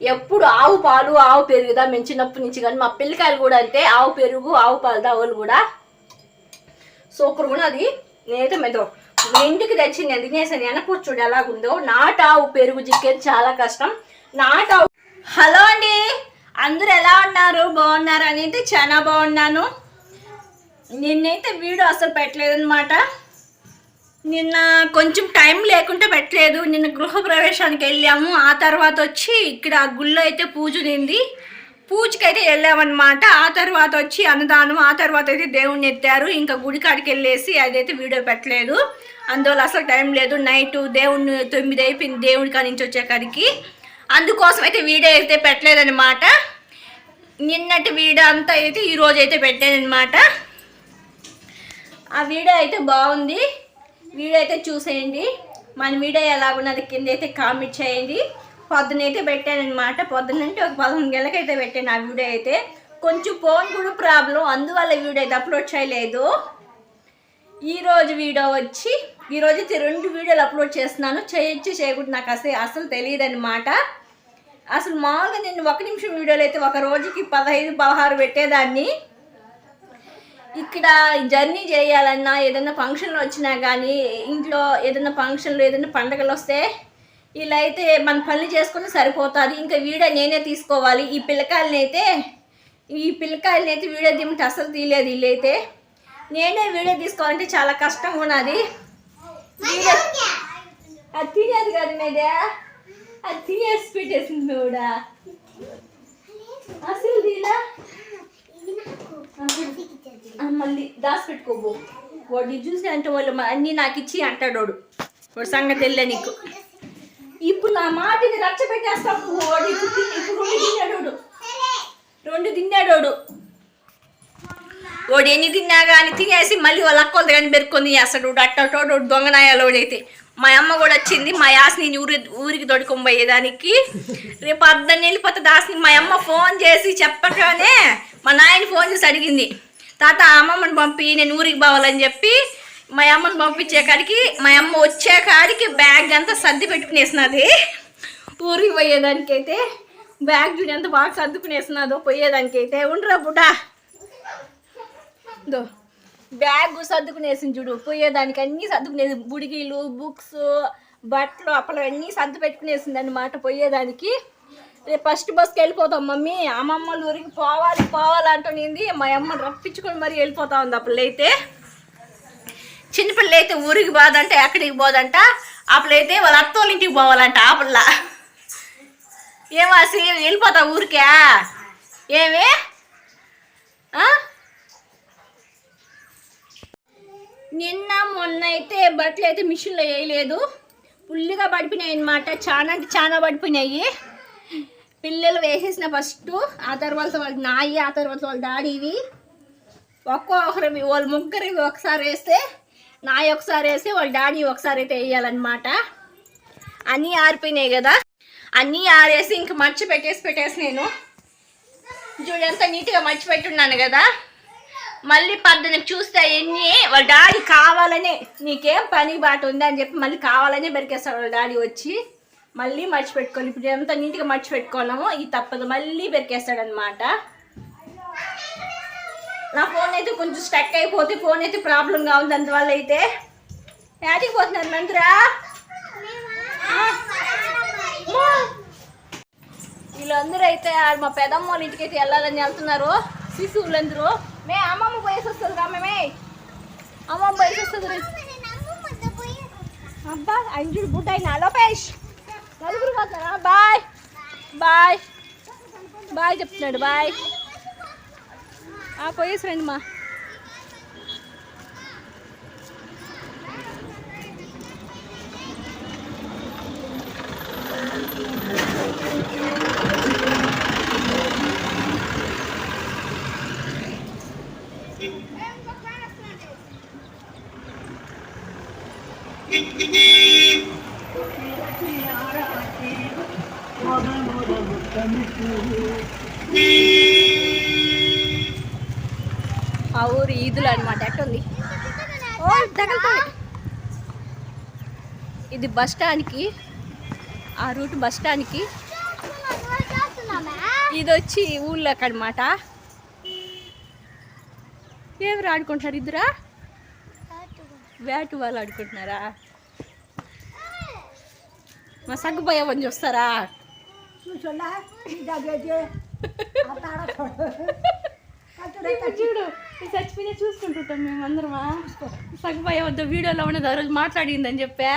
ఎప్పుడు ఆవు పాలు ఆవు పెరుగుదా మేము చిన్నప్పటి నుంచి కానీ మా పిల్లకాయలు కూడా అంతే. ఆవు పెరుగు ఆవు పాలు దావులు కూడా. సూపర్ కూడా అది. నేనైతే మెదో ఇంటికి తెచ్చింది నేను తినేసాను వెనక చూడు ఎలాగుందో. నాటు ఆవు పెరుగు చిక్కేది చాలా కష్టం. నాటు ఆవు హలో అండి. అందరూ ఎలా ఉన్నారు? బాగున్నారు? అనేది అయితే చాలా బాగున్నాను. నిన్నైతే వీడియో అసలు పెట్టలేదన్నమాట. నిన్న కొంచెం టైం లేకుండా పెట్టలేదు. నిన్న గృహప్రవేశానికి వెళ్ళాము. ఆ తర్వాత వచ్చి ఇక్కడ గుళ్ళో అయితే పూజ నింది పూజకి అయితే వెళ్ళామన్నమాట. ఆ తర్వాత వచ్చి అన్నదానం ఆ తర్వాత అయితే దేవుణ్ణి ఎత్తారు. ఇంకా గుడి కాడికి వెళ్ళేసి అదైతే వీడియో పెట్టలేదు. అందువల్ల అసలు టైం లేదు. నైట్ దేవుణ్ణి తొమ్మిది అయిపోయింది. దేవుడి కాడి నుంచి వచ్చేకాడికి అందుకోసం అయితే వీడియో అయితే పెట్టలేదన్నమాట. నిన్నటి వీడియో అంతా అయితే ఈరోజు అయితే పెట్టానమాట ఆ వీడియో అయితే బాగుంది. వీడియో అయితే చూసేయండి. మన వీడియో ఉన్నది కింద అయితే కామెంట్ చేయండి. పొద్దునైతే పెట్టాను అనమాట పొద్దునంటే ఒక పదకొండు గంటలకైతే పెట్టాను ఆ వీడియో అయితే. కొంచెం ఫోన్ కూడా ప్రాబ్లం అందువల్ల వీడియో అయితే అప్లోడ్ చేయలేదు. ఈరోజు వీడియో వచ్చి ఈరోజు అయితే రెండు వీడియోలు అప్లోడ్ చేస్తున్నాను. చేయొచ్చు చేయకుండా నాకు అసలు అసలు తెలియదనమాట అసలు మామూలుగా నేను ఒక నిమిషం వీడియోలు అయితే ఒక రోజుకి పదహైదు పదహారు పెట్టేదాన్ని. ఇక్కడ జర్నీ చేయాలన్నా ఏదైనా ఫంక్షన్లు వచ్చినా కానీ ఇంట్లో ఏదైనా ఫంక్షన్లు ఏదైనా పండగలు వస్తే ఇలా అయితే మన పనులు చేసుకుని సరిపోతుంది ఇంకా వీడియో నేనే తీసుకోవాలి. ఈ పిల్లకాయలని అయితే ఈ పిల్లకాయలని అయితే వీడియో దిమ్మితే అసలు తీయలేదు వీళ్ళైతే. నేనే వీడియో తీసుకోవాలంటే చాలా కష్టంగా ఉన్నది. అది తినేది కాదు మీదే అది తినేసి పెట్టేసింది కూడా. అసలు తీలా మళ్ళీ దాచి పెట్టుకోబో వాడు చూసి అంటే వాళ్ళు అన్నీ నాకు ఇచ్చి అంటాడు వాడు. వాడు సంగతి వెళ్ళే నీకు. ఇప్పుడు నా మాటని రచ్చ పెట్టేస్తాడు వాడు ఇప్పుడు ఇప్పుడు రెండు తిన్నాడు రెండు తిన్నాడు వాడు ఎన్ని తిన్నా కానీ తినేసి మళ్ళీ వాళ్ళ అక్కలతో కానీ పెరుక్కొని చేస్తాడు అట్టోడు అట్టటోడు వాడు దొంగనాయాలు వాడైతే. మా అమ్మ కూడా వచ్చింది మా యాసిని ఊరి ఊరికి దొడుకొని పోయేదానికి. రేపు అర్ధం వెళ్ళిపోతే దాసిని మా అమ్మ ఫోన్ చేసి చెప్పగానే మా నాయన ఫోన్ చేసి అడిగింది. తాత అమ్మమ్మని పంపి నేను ఊరికి పోవాలని చెప్పి మా అమ్మని పంపించే కాడికి మా అమ్మ వచ్చే కాడికి బ్యాగ్ అంతా సర్ది పెట్టుకునేసినది. ఊరికి పోయేదానికైతే బ్యాగ్ చూడు ఎంత బాగా సర్దుకునేసినాదో పోయేదానికైతే ఉండరా బుడ్డా. దో. బ్యాగ్ సర్దుకునేసింది చూడు పోయేదానికి అన్నీ సర్దుకునేది. బుడిగీలు బుక్స్ బట్టలు అప్పలు అన్నీ సర్దు పెట్టుకునేసింది అనమాట పోయేదానికి. రేపు ఫస్ట్ బస్కి వెళ్ళిపోతాం మమ్మీ. అమ్మమ్మ ఊరికి పోవాలి పోవాలి మా అమ్మ రప్పించుకొని మరి వెళ్ళిపోతా ఉంది అప్పుడైతే చిన్నపిల్లలు అయితే చిన్నపిల్ల అయితే ఊరికి పోదంట ఎక్కడికి పోదంట. అప్పుడైతే వాళ్ళ అత్తోళ్ళ ఇంటికి పోవాలంట ఆపల్ల ఏమాసి వెళ్ళిపోతా ఊరికే. ఏమి ఆ? నిన్న మొన్న అయితే బట్టలు అయితే మిషన్లో వేయలేదు. ఫుల్గా పడిపోయినాయి అనమాట చాలా అంటే చాలా పడిపోయినాయి. పిల్లలు వేసేసిన ఫస్ట్ ఆ తర్వాత వాళ్ళు నాయి ఆ తర్వాత వాళ్ళ డాడీవి ఒక్కొక్కరివి వాళ్ళ ముగ్గురివి ఒకసారి వేస్తే నాయి ఒకసారి వేస్తే వాళ్ళ డాడీ ఒకసారి అయితే వేయాలన్నమాట. అన్నీ ఆరిపోయినాయి కదా. అన్నీ ఆరేసి ఇంక మర్చి పెట్టేసి పెట్టేసి నేను చూడంతా నీట్గా మర్చి పెట్టున్నాను కదా. మళ్ళీ పద్దెనిమిది చూస్తే ఎన్ని వాళ్ళ డాడీ కావాలనే నీకేం పని బాట ఉంది అని చెప్పి మళ్ళీ కావాలనే బెరికేస్తాడు వాళ్ళ డాడీ వచ్చి. మళ్ళీ మర్చిపెట్టుకోవాలి. ఇప్పుడు ఎంత నీట్గా మర్చిపెట్టుకున్నామో ఇది తప్పదు. మళ్ళీ బెరికేస్తాడనమాట నా ఫోన్ అయితే కొంచెం స్టక్ అయిపోతే ఫోన్ అయితే ప్రాబ్లంగా ఉంది అందువల్ల అయితే. యాడికి పోతున్నారు మంత్రా వీళ్ళందరూ అయితే మా పెదమ్మ వాళ్ళ ఇంటికి అయితే వెళ్ళాలని వెళ్తున్నారు. శిశువులందరూ. మే అమ్మమ్మ పోయేసి వస్తుంది రా మేమే అమ్మమ్మ పోయేసి వస్తుంది అబ్బా అంజుడు బుడ్డ అయినా లోపేష్. నలుగురు పోతున్నారా? బాయ్. బాయ్. బాయ్ చెప్తున్నాడు బాయ్. ఆ పోయేసి రండి మా. ఆ ఊరు ఈదులు అనమాట ఎట్టుంది? ఓ ఇది బస్ స్టాండ్కి ఆ రూట్ బస్ స్టాండ్కి ఇది వచ్చి ఊళ్ళోకి అనమాట ఎవరు ఆడుకుంటారు ఇద్దరా? బ్యాట్ వాళ్ళు ఆడుకుంటున్నారా? మా సగ్గుపోయామని చూస్తారా చూసున్నా ఇంకా చేసి అత్త ఆడతాడు ఇప్పుడు చూడు ఈ చచ్చిపోయినా చూసుకుంటుంటాం మేము అందరమా సగ్గుపోయే వద్ద వీడియోలో ఉన్నది ఆ రోజు మాట్లాడిందని చెప్పా.